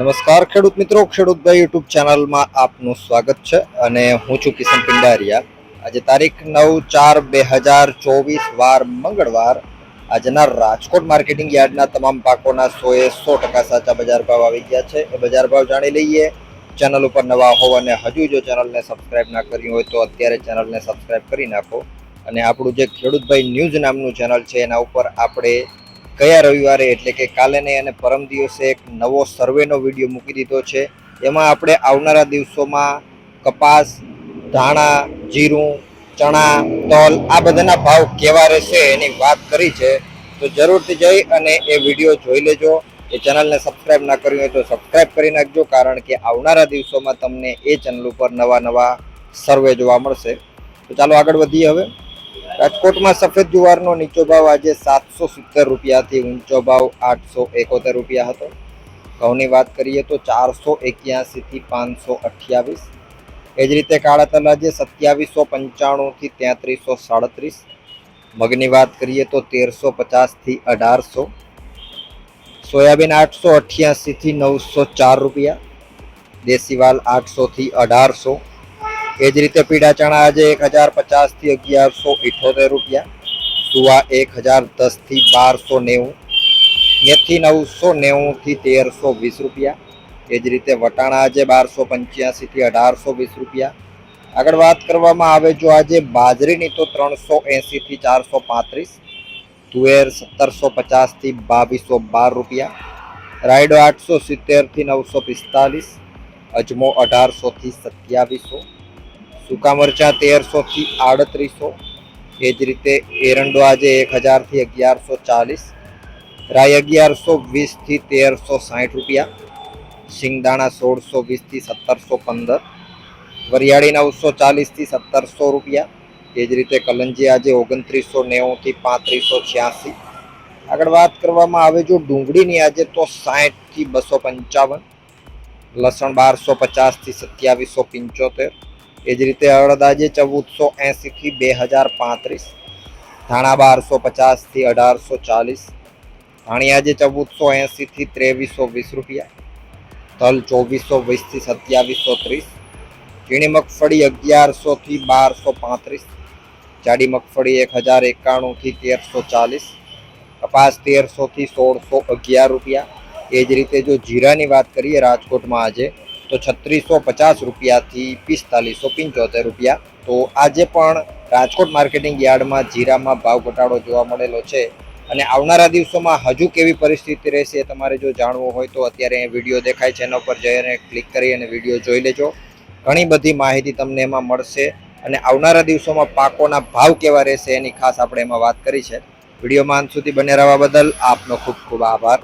નમસ્કાર, ખેડૂત મિત્રો. ખેડૂતભાઈ યુટ્યુબ ચેનલમાં આપનું સ્વાગત છે અને હું છું કિશન પિંડારિયા. આજે તારીખ નવ ચાર બે હજાર ચોવીસ, વાર મંગળવાર. આજના રાજકોટ માર્કેટિંગ યાર્ડના તમામ પાકોના સોએ સો ટકા સાચા બજાર ભાવ આવી ગયા છે. એ બજાર ભાવ જાણી લઈએ. ચેનલ ઉપર નવા હોવ અને હજુ જો ચેનલને સબસ્ક્રાઇબ ના કર્યું હોય તો અત્યારે ચેનલને સબસ્ક્રાઇબ કરી નાખો. અને આપણું જે ખેડૂતભાઈ ન્યૂઝ નામનું ચેનલ છે, એના ઉપર આપણે ગયા રવિવારે એટલે કે કાલે નહીં અને પરમ દિવસે એક નવો સર્વેનો વીડિયો મૂકી દીધો છે. એમાં આપણે આવનારા દિવસોમાં કપાસ, ધાણા, જીરું, ચણા, તલ આ બધાના ભાવ કેવા રહેશે એની વાત કરી છે. તો જરૂરથી જઈ અને એ વીડિયો જોઈ લેજો. એ ચેનલને સબસ્ક્રાઈબ ના કર્યું હોય તો સબસ્ક્રાઈબ કરી નાખજો કારણ કે આવનારા દિવસોમાં તમને એ ચેનલ ઉપર નવા નવા સર્વે જોવા મળશે. તો ચાલો આગળ વધીએ હવે. રાજકોટમાં સફેદ જુવારનો નીચો ભાવ આજે સાતસો સિત્તેર રૂપિયાથી ઊંચો ભાવ આઠસો એકોતેર રૂપિયા હતો. ઘઉંની વાત કરીએ તો ચારસો એક્યાસીથી પાંચસો અઠ્યાવીસ. એ જ રીતે કાળા તલ આજે સત્યાવીસો પંચાણુંથી તેત્રીસો સાડત્રીસ. મગની વાત કરીએ તો તેરસો પચાસથી અઢારસો. સોયાબીન આઠસો અઠ્યાસીથી નવસો ચાર રૂપિયા. દેશીવાલ આઠસોથી અઢારસો. એ જ રીતે પીળા ચણા આજે એક હજાર પચાસથી અગિયારસો ઇઠોતેર રૂપિયા, સુવા એક હજાર દસથી બારસો નેવું, મેથી નવસો નેવુંથી તેરસો વીસ રૂપિયા, એ જ રીતે વટાણા આજે બારસો પંચ્યાસીથી અઢારસો વીસ રૂપિયા. આગળ વાત કરવામાં આવે જો આજે બાજરીની તો ત્રણસો એંસીથી ચારસો પાંત્રીસ, તુવેર સત્તરસો પચાસથી બાવીસો બાર રૂપિયા, રાયડો આઠસો સિત્તેરથી નવસો પિસ્તાલીસ, અજમો અઢારસોથી સત્યાવીસો સૂકા મરચાં તેરસોથી આડત્રીસો. એ જ રીતે એરંડો આજે એક હજારથી અગિયારસો ચાલીસ. રાઈ અગિયારસો વીસથી તેરસો સાઠ રૂપિયા. શિંગદાણા સોળસો વીસથી સત્તરસો પંદર. વરિયાળી નવસો ચાલીસથી સત્તરસો રૂપિયા. એ જ રીતે કલંજી આજે ઓગણત્રીસો નેવુંથી પાંત્રીસો છ્યાસી. આગળ વાત કરવામાં આવે જો ડુંગળીની આજે તો સાઠથી બસો પંચાવન. લસણ બારસો પચાસથી સત્યાવીસો પંચોતેર. એ જ રીતે આજે ચૌદસો એંસીથી બે હજાર પાંત્રીસ, ધાણા બારસો પચાસથી અઢારસો ચાલીસ ધાણી આજે ચૌદસો એંસીથી ત્રેવીસો વીસ રૂપિયા, તલ ચોવીસો વીસથી સત્યાવીસો ત્રીસ, ઝીણી મગફળી અગિયારસોથી બારસો પાંત્રીસ, જાડી મગફળી એક હજાર એકાણુંથી તેરસો ચાલીસ, કપાસ તેરસોથી સોળસો અગિયાર રૂપિયા. એ જ રીતે જો જીરાની વાત કરીએ, રાજકોટમાં આજે તો છત્રીસો પચાસ રૂપિયાથી પિસ્તાલીસો પંચોતેર રૂપિયા. તો આજે પણ રાજકોટ માર્કેટિંગ યાર્ડમાં જીરામાં ભાવ ઘટાડો જોવા મળેલો છે. અને આવનારા દિવસોમાં હજુ કેવી પરિસ્થિતિ રહેશે એ તમારે જો જાણવું હોય તો અત્યારે એ વીડિયો દેખાય છે. એના ઉપર જઈને ક્લિક કરી અને વીડિયો જોઈ લેજો. ઘણી બધી માહિતી તમને એમાં મળશે. અને આવનારા દિવસોમાં પાકોના ભાવ કેવા રહેશે એની ખાસ આપણે એમાં વાત કરી છે. વિડીયોમાં અંત સુધી બને રહેવા બદલ આપનો ખૂબ ખૂબ આભાર.